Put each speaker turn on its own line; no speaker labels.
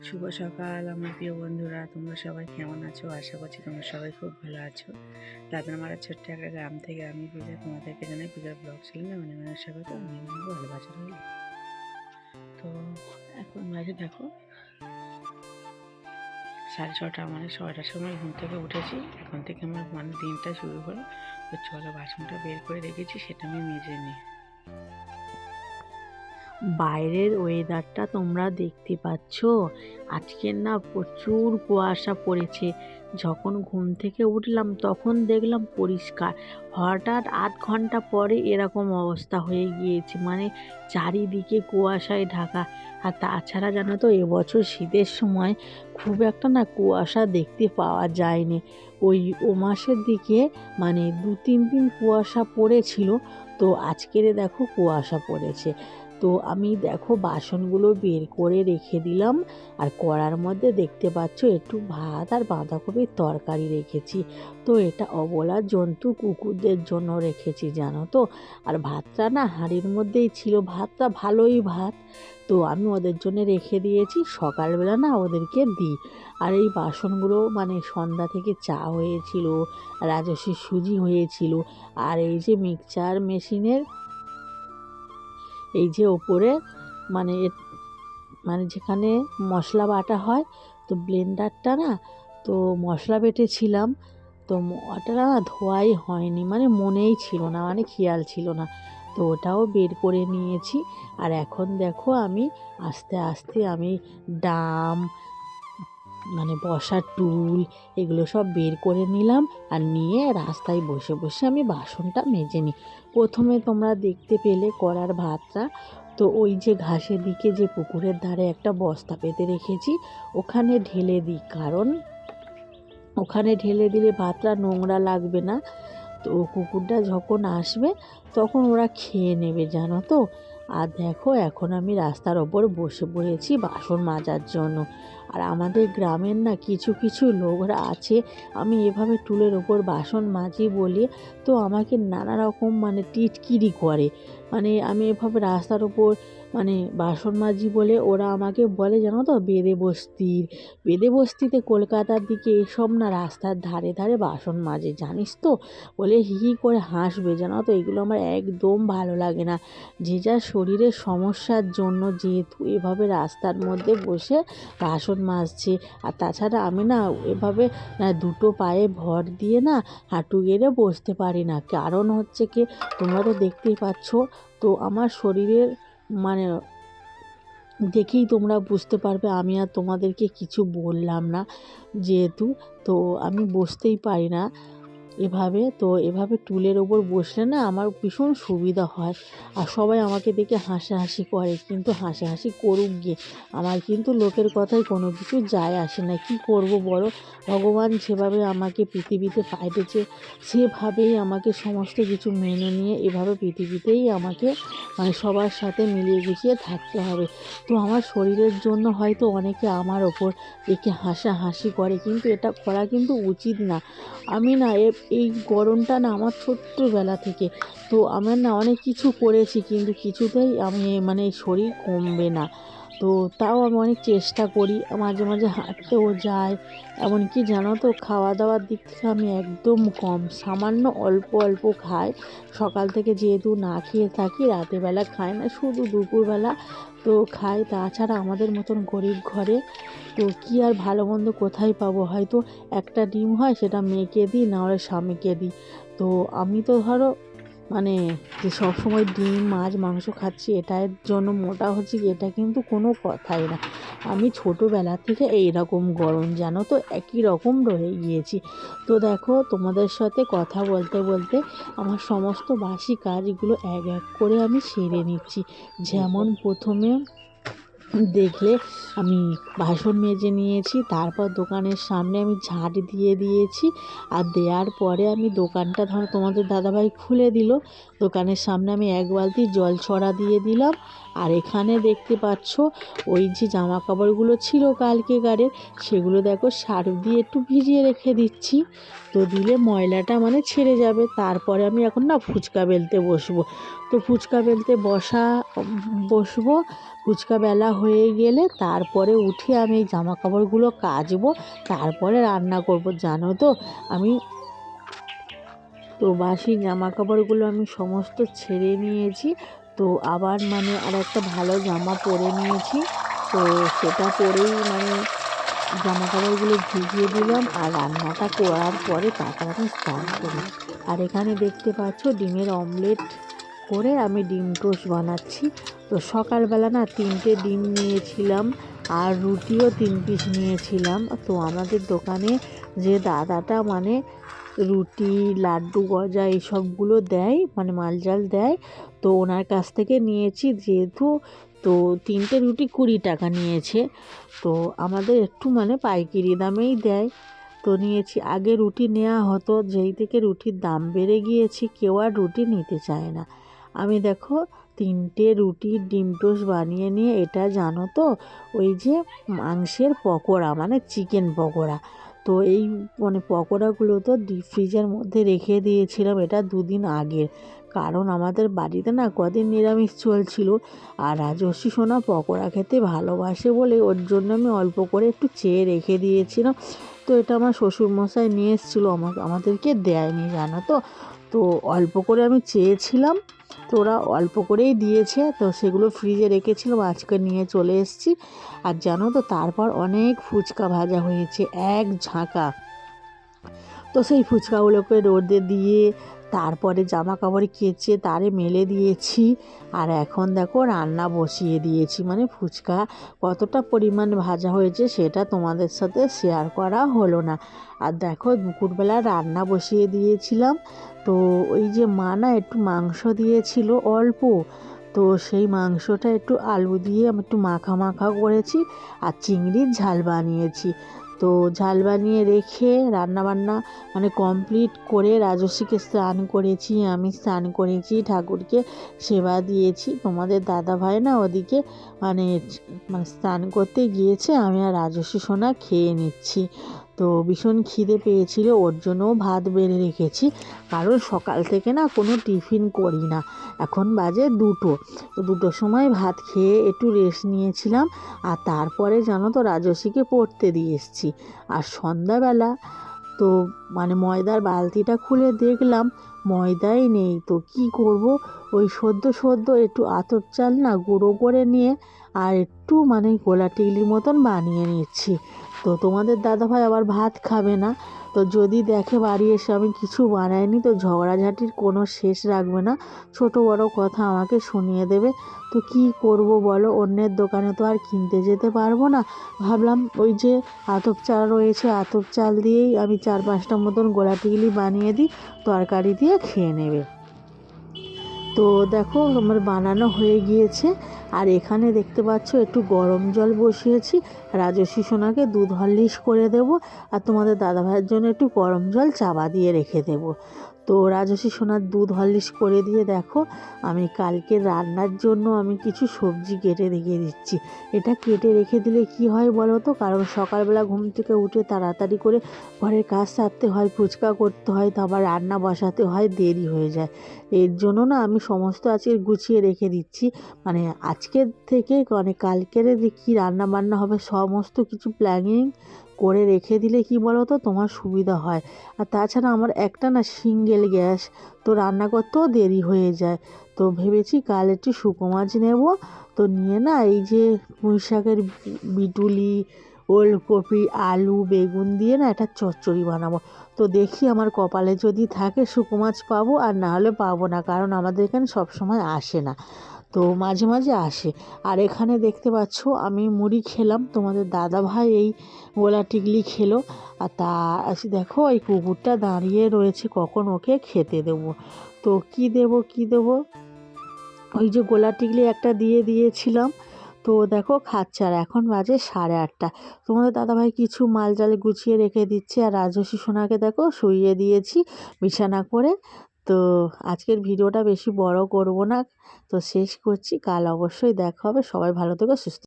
শুভ সকাল, আমার প্রিয় বন্ধুরা, তোমরা সবাই কেমন আছো? আশা করছি তোমরা সবাই খুব ভালো আছো। দাদার মারা ছোট্ট একটা গ্রাম থেকে আমি পূজা, তোমাদেরকে জানাই পূজার ব্লগ ছিল না অনেক অনেক স্বাগত আমি ভালোবাসা রইল তো এখন বাজে দেখো সাড়ে ছটা মানে ছটার সময় ঘুম থেকে উঠেছি। এখন থেকে আমার মানে দিনটা শুরু হলো। তো চলো বাসনটা বের করে রেখেছি, সেটা আমি মেজে নিই।
বাইরের ওয়েদারটা তোমরা দেখতে পাচ্ছ। আজকের না প্রচুর কুয়াশা পড়েছে। যখন ঘুম থেকে উঠলাম তখন দেখলাম পরিষ্কার। হঠাৎ আধ ঘণ্টা পরে এরকম অবস্থা হয়ে গিয়েছে মানে চারিদিকে কুয়াশায় ঢাকা। আর তাছাড়া জানো তো, এবছর শীতের সময় খুব একটা না কুয়াশা দেখতে পাওয়া যায়নি। ওই ও মাসের দিকে মানে দু তিন দিন কুয়াশা পড়েছিল, তো আজকের দেখো কুয়াশা পড়েছে। তো আমি দেখো বাসনগুলো বের করে রেখে দিলাম। আর কড়ার মধ্যে দেখতে পাচ্ছ একটু ভাত আর বাঁধাকপির তরকারি রেখেছি। তো এটা অবলা জন্তু কুকুরদের জন্য রেখেছি, জানো তো? আর ভাতটা না হাঁড়ির মধ্যেই ছিল, ভাতটা ভালোই ভাত। তো আমি ওদের জন্য রেখে দিয়েছি, সকালবেলা না ওদেরকে দিই। আর এই বাসনগুলো মানে সন্ধ্যা থেকে চা হয়েছিল রাজস্বী সুজি হয়েছিল। আর এই যে মিক্সচার মেশিনের এই যে ওপরে মানে মানে যেখানে মশলা বাটা হয়, তো ব্লেন্ডারটা না, তো মশলা বেটেছিলাম, তো ওটা না ধোয়াই হয়নি মানে মনেই ছিল না মানে খেয়াল ছিল না। তো ওটাও বের করে নিয়েছি, আর এখন দেখো আমি আস্তে আস্তে আমি ডাম মানে বসার টুল এগুলো সব বের করে নিলাম আর নিয়ে রাস্তায় বসে বসে আমি বাসনটা মেজে নিই। প্রথমে তোমরা দেখতে পেলে করার ভাতটা। তো ওই যে ঘাসের দিকে যে পুকুরের ধারে একটা বস্তা পেতে রেখেছি, ওখানে ঢেলে দিই। কারণ ওখানে ঢেলে দিলে ভাতটা নোংরা লাগবে না। তো কুকুরটা যখন আসবে, তখন ওরা খেয়ে নেবে, জানো তো? আর দেখো, এখন আমি রাস্তার ওপর বসে পড়েছি বাসন মাজার জন্য। আর আমাদের গ্রামের না কিছু কিছু লোকরা আছে, আমি এভাবে টুলের ওপর বাসন মাজি বলি তো আমাকে নানা রকম মানে টিটকিরি করে। মানে আমি এভাবে রাস্তার ওপর মানে বাসন মাজি বলে ওরা আমাকে বলে, জানো তো, বেদে বস্তির। বেদে বস্তিতে কলকাতার দিকে এসব না রাস্তার ধারে ধারে বাসন মাজে, জানিস তো? বলে হি হি করে হাসবে, জানো তো? এগুলো আমার একদম ভালো লাগে না। যে যার শরীরের সমস্যার জন্য যেহেতু এভাবে রাস্তার মধ্যে বসে বাসন মাজছে, আর তাছাড়া আমি না এভাবে দুটো পায়ে ভর দিয়ে না হাঁটু গেড়ে বসতে পারি না। কারণ হচ্ছে কি, তোমরা তো দেখতেই পাচ্ছ, তো আমার শরীরের মানে দেখেই তোমরা বুঝতে পারবে, আমি আর তোমাদেরকে কিছু বললাম না যেহেতু, তো আমি বসতেই পারি না। এভাবে, তো এভাবে টুলের ওপর বসলে না আমার ভীষণ সুবিধা হয়। আর সবাই আমাকে দেখে হাসাহাসি করে, কিন্তু হাসাহাসি করুক গিয়ে আমার কিন্তু লোকের কথায় কোনো কিছু যায় আসে না। কি করব বলো? ভগবান যেভাবে আমাকে পৃথিবীতে পাঠিয়েছে, সেভাবেই আমাকে সমস্ত কিছু মেনে নিয়ে এভাবে পৃথিবীতেই আমাকে মানে সবার সাথে মিলিয়ে গুছিয়ে থাকতে হবে। তো আমার শরীরের জন্য হয়তো অনেকে আমার ওপর দেখে হাসাহাসি করে, কিন্তু এটা করা কিন্তু উচিত না। আমি না এ- এই গরমটা না আমার ছোট্টবেলা থেকে। তো আমার না অনেক কিছু করেছি, কিন্তু কিছুতেই আমি মানে শরীর কমবে না। তো তাও আমি অনেক চেষ্টা করি মাঝে মাঝে হাঁটতেও যাই। এমনকি জানো তো খাওয়া দাওয়ার দিক থেকে আমি একদম কম, সামান্য অল্প অল্প খাই। সকাল থেকে যেহেতু না খেয়ে থাকি রাতেরবেলা খাই না, শুধু দুপুরবেলা তো খাই। তাছাড়া আমাদের মতন গরিব ঘরে তো কী আর ভালো মন্দ কোথায় পাবো? হয়তো একটা ডিম হয়, সেটা মেয়েকে দিই, না হলে স্বামীকে দিই। তো আমি তো ধরো মানে যে সবসময় ডিম, মাছ, মাংস খাচ্ছি, এটার জন্য মোটা হচ্ছে এটা কিন্তু কোনো কথাই না। আমি ছোটোবেলা থেকে এই রকম গরম, জানো তো? একই রকম রয়ে গিয়েছি। তো দেখো, তোমাদের সাথে কথা বলতে বলতে আমার সমস্ত বাসি কাজগুলো এক এক করে আমি সেরে নিচ্ছি। যেমন প্রথমে দেখলে আমি বাসন মেজে নিয়েছি, তারপর দোকানের সামনে আমি ঝাঁট দিয়ে দিয়েছি। আর দেওয়ার পরে আমি দোকানটা ধরো তোমাদের দাদাভাই খুলে দিল, দোকানের সামনে আমি এক বালতি জল ছড়া দিয়ে দিলাম। আর এখানে দেখতে পাচ্ছ, ওই যে জামা কাপড়গুলো ছিল কালকে গাড়ির সেগুলো দেখো সার্ফ দিয়ে একটু ভিজিয়ে রেখে দিচ্ছি। তো দিলে ময়লাটা মানে ছেড়ে যাবে। তারপরে আমি এখন না ফুচকা বেলতে বসবো। তো ফুচকা বেলতে বসা, বসবো। ফুচকা বেলা হয়ে গেলে তারপরে উঠে আমি এই জামা কাপড়গুলো কাচবো, তারপরে রান্না করব। জানো তো, আমি তো বাসি জামা কাপড়গুলো আমি সমস্ত ছেড়ে নিয়েছি, তো আবার মানে আর একটা ভালো জামা পরে নিয়েছি, তো সেটা পরেই মানে জামা কাপড়গুলো ভিজিয়ে দিলাম আর রান্নাটা করার পরে তারপর আমি স্নান করি। আর এখানে দেখতে পাচ্ছ ডিমের অমলেট করে আমি ডিম টোস্ট বানাচ্ছি। তো সকালবেলা না তিনটে ডিম নিয়েছিলাম আর রুটিও তিন পিস নিয়েছিলাম। তো আমাদের দোকানে যে দাদাটা মানে রুটি, লাড্ডু, গজা এইসবগুলো দেয় মানে মালজাল দেয়, তো ওনার কাছ থেকে নিয়েছি যেহেতু তো তিনটে রুটি কুড়ি টাকা নিয়েছে। তো আমাদের একটু মানে পাইকারি দামেই দেয়। তো নিয়েছি, আগে রুটি নেওয়া হতো, যেই থেকে রুটির দাম বেড়ে গিয়েছে, কেউ আর রুটি নিতে চায় না। আমি দেখো তিনটে রুটির ডিম টোস্ট বানিয়ে নিয়ে এটা জানো তো, ওই যে মাংসের পকোড়া মানে চিকেন পকোড়া। তো এই মানে পকোড়াগুলো তো ডিপ ফ্রিজের মধ্যে রেখে দিয়েছিলাম এটা দুদিন আগের। কারণ আমাদের বাড়িতে না কদিন নিরামিষ চলছিল, আর রাজস্বী সোনা পকোড়া খেতে ভালোবাসে বলে ওর জন্য আমি অল্প করে একটু চেয়ে রেখে দিয়েছিলাম। তো এটা আমার শ্বশুরমশাই নিয়ে এসেছিল, আমাকে আমাদেরকে দেয়নি, জানো তো। তো অল্প করে আমি চেয়েছিলাম, তো ওরা অল্প করেই দিয়েছে, তো সেগুলো ফ্রিজে রেখেছিলাম, আজকে নিয়ে চলে এসেছি। আর জানো তো, তারপর অনেক ফুচকা ভাজা হয়েছে, এক ঝাঁকা। তো সেই ফুচকাগুলোকে রোদে দিয়ে তারপরে জামা কাপড় কেচে তারে মেলে দিয়েছি। আর এখন দেখো রান্না বসিয়ে দিয়েছি। মানে ফুচকা কতটা পরিমাণ ভাজা হয়েছে সেটা তোমাদের সাথে শেয়ার করা হলো না। আর দেখো দুপুরবেলা রান্না বসিয়ে দিয়েছিলাম। তো ওই যে মা না একটু মাংস দিয়েছিল অল্প। তো সেই মাংসটা একটু আলু দিয়ে আমি একটু মাখা মাখা করেছি। আর চিংড়ির ঝাল বানিয়েছি। তো ঝাল বানিয়ে রেখে রান্নাবান্না মানে কমপ্লিট করে রাজস্বীকে স্নান করেছি, আমি স্নান করেছি, ঠাকুরকে সেবা দিয়েছি। তোমাদের দাদা ভাই না ওদিকে মানে মানে স্নান করতে গিয়েছে, আমি আর রাজস্বী সোনা খেয়ে নিচ্ছি। তো ভীষণ খিদে পেয়েছিল, ওর জন্যও ভাত বেড়ে রেখেছি। কারণ সকাল থেকে না কোনো টিফিন করি না। এখন বাজে দুটো। তো দুটোর সময় ভাত খেয়ে একটু রেস্ট নিয়েছিলাম, আর তারপরে জানো তো রাজস্বীকে পড়তে দিয়ে এসেছি। আর সন্ধ্যাবেলা তো মানে ময়দার বালতিটা খুলে দেখলাম ময়দাই নেই। তো কি করব? ওই সদ্য সদ্য একটু আতর চাল না গুঁড়ো করে নিয়ে আর একটু মানে গোলা টিকলির মতন বানিয়ে নিচ্ছি। তো তোমাদের দাদাভাই আবার ভাত খাবে না? তো যদি দেখে বাড়ি এসে আমি কিছু বানাইনি, তো ঝগড়াঝাটির কোনো শেষ রাখবে না। ছোট বড় কথা আমাকে শুনিয়ে দেবে। তো কি করব বলো? অন্যের দোকানে তো আর কিনতে যেতে পারব না। ভাবলাম ওই যে আতপ চাল রয়েছে, আতপ চাল দিয়েই আমি চার পাঁচটা মতন গোলা টিকলি বানিয়ে দিই, তরকারি দিয়ে খেয়ে নেবে। তো দেখো, আমার বানানো হয়ে গিয়েছে। আর এখানে দেখতে পাচ্ছ, একটু গরম জল বসিয়েছি। রাজস্বী সোনাকে দুধ হলিশ করে দেব আর তোমাদের দাদা ভাইয়ের জন্য একটু গরম জল চাবা দিয়ে রেখে দেব। তো রাজস্বী সোনার দুধ হরলিক্স করে দিয়ে দেখো, আমি কালকে রান্নার জন্য আমি কিছু সবজি কেটে রেখে দিচ্ছি। এটা কেটে রেখে দিলে কি হয় বলো তো? কারণ সকালবেলা ঘুম থেকে উঠে তাড়াতাড়ি করে ঘরের কাজ সারতে হয়, ফুচকা করতে হয়, তারপর রান্না বসাতে হয়, দেরি হয়ে যায়। এর জন্য না আমি সমস্ত আজকে গুছিয়ে রেখে দিচ্ছি। মানে আজকের থেকে মানে কালকের যে কী রান্না বান্না হবে, সমস্ত কিছু প্ল্যানিং করে রেখে দিলে কি বলো তো তোমার সুবিধা হয়। আর তাছাড়া আমার একটা না সিঙ্গেল গ্যাস, তো রান্না করতেও দেরি হয়ে যায়। তো ভেবেছি কাল একটু শুকো মাছ নেব। তো নিয়ে না এই যে পুঁই শাকের বিটুলি, ওলকপি, আলু, বেগুন দিয়ে না একটা চচ্চড়ি বানাবো। তো দেখি আমার কপালে যদি থাকে শুকো মাছ পাবো আর না হলে পাবো না, কারণ আমাদের এখানে সবসময় আসে না। তো মাঝে মাঝে আসে। আর এখানে দেখতে পাচ্ছ, আমি মুড়ি খেলাম। তোমাদের দাদা ভাই এই গোলা টিকলি খেলো। আর তা আসি দেখো, এই কুকুরটা দাঁড়িয়ে রয়েছে, কখন ওকে খেতে দেবো? তো কি দেব কি দেব? ওই যে গোলা টিকলি একটা দিয়ে দিয়েছিলাম। তো দেখো, খাচ্ছে। আর এখন বাজে সাড়ে আটটা। তোমাদের দাদাভাই কিছু মাল জালে গুছিয়ে রেখে দিচ্ছে। আর রাজস্বী সোনাকে দেখো, শুইয়ে দিয়েছি বিছানা করে। তো আজকের ভিডিওটা বেশি বড় করব না। তো শেষ করছি। কাল অবশ্যই দেখা হবে। সবাই ভালো থেকো, সুস্থ